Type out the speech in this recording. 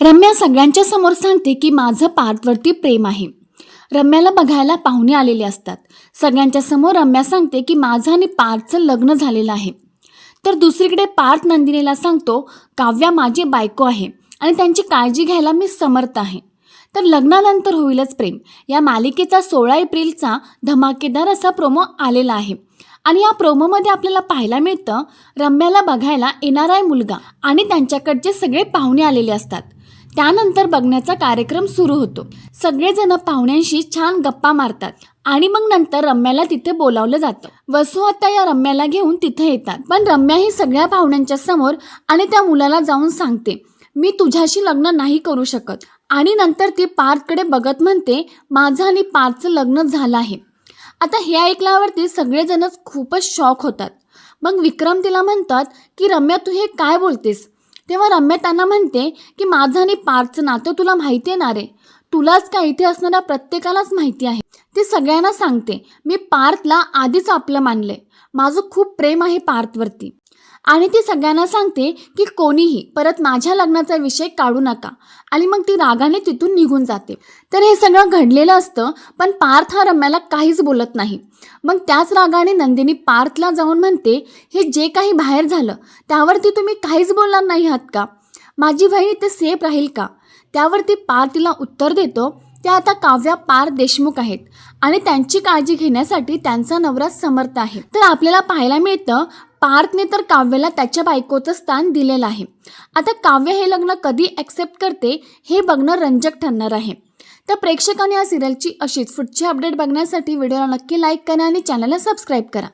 रम्या सगळ्यांच्या समोर सांगते की माझं पार्थवरती प्रेम आहे. रम्याला बघायला पाहुणे आलेले असतात. सगळ्यांच्या समोर रम्या सांगते की माझं आणि पार्थचं लग्न झालेलं आहे. तर दुसरीकडे पार्थ नंदिनीला सांगतो काव्या माझी बायको आहे आणि त्यांची काळजी घ्यायला मी समर्थ आहे. तर लग्नानंतर होईलच प्रेम. या मालिकेचा सोळा एप्रिलचा धमाकेदार असा प्रोमो आलेला आहे. आणि या प्रोमोमध्ये आपल्याला पाहायला मिळतं रम्याला बघायला येणारा मुलगा आणि त्यांच्याकडचे सगळे पाहुणे आलेले असतात. त्यानंतर बघण्याचा कार्यक्रम सुरू होतो. सगळेजण पाहुण्यांशी छान गप्पा मारतात आणि मग नंतर रम्याला तिथे बोलावलं जातं. वसू आता या रम्याला घेऊन तिथे येतात. पण रम्या ही सगळ्या पाहुण्यांच्या समोर आणि त्या मुलाला जाऊन सांगते मी तुझ्याशी लग्न नाही करू शकत. आणि नंतर ती पार्थकडे बघत म्हणते माझं आणि पार्थचं लग्न झालं आहे. आता हे ऐकल्यावरती सगळेजणच खूपच शॉक होतात. मग विक्रम तिला म्हणतात की रम्या तू हे काय बोलतेस? तेव्हा रम्या त्यांना म्हणते की माझं आणि पार्थचं नातं तुला माहिती आहे ना रे? तुलाच काय इथे असणाऱ्या प्रत्येकालाच माहिती आहे. ती सगळ्यांना सांगते मी पार्थला आधीच आपलं मानलंय. माझं खूप प्रेम आहे पार्थवरती आणि ती सगळ्यांना सांगते की कोणीही परत माझ्या लग्नाचा विषय काढू नका. आणि मग ती रागाने तिथून निघून जाते. तर हे सगळं घडलेलं असतं पण पार्थ हा रम्याला काहीच बोलत नाही. मग त्याच रागाने नंदिनी पार्थला जाऊन म्हणते हे जे काही बाहेर झालं त्यावरती तुम्ही काहीच बोलणार नाही आहात का? माझी बहीण इथे सेफ राहील का? त्यावरती पार्थ तिला उत्तर देतो त्या आता काव्या पार देशमुख आहेत आणि त्यांची काळजी घेण्यासाठी त्यांचा नवरा समर्थ आहे. तर आपल्याला पाहायला मिळतं पार्थने तर काव्याला त्याच्या बायकोचं स्थान दिलेलं आहे. आता काव्य हे लग्न कधी ॲक्सेप्ट करते हे बघणं रंजक ठरणार आहे. तर प्रेक्षकांनी या सिरियलची अशीच पुढची अपडेट बघण्यासाठी व्हिडिओला नक्की लाईक करा आणि चॅनलला सबस्क्राईब करा.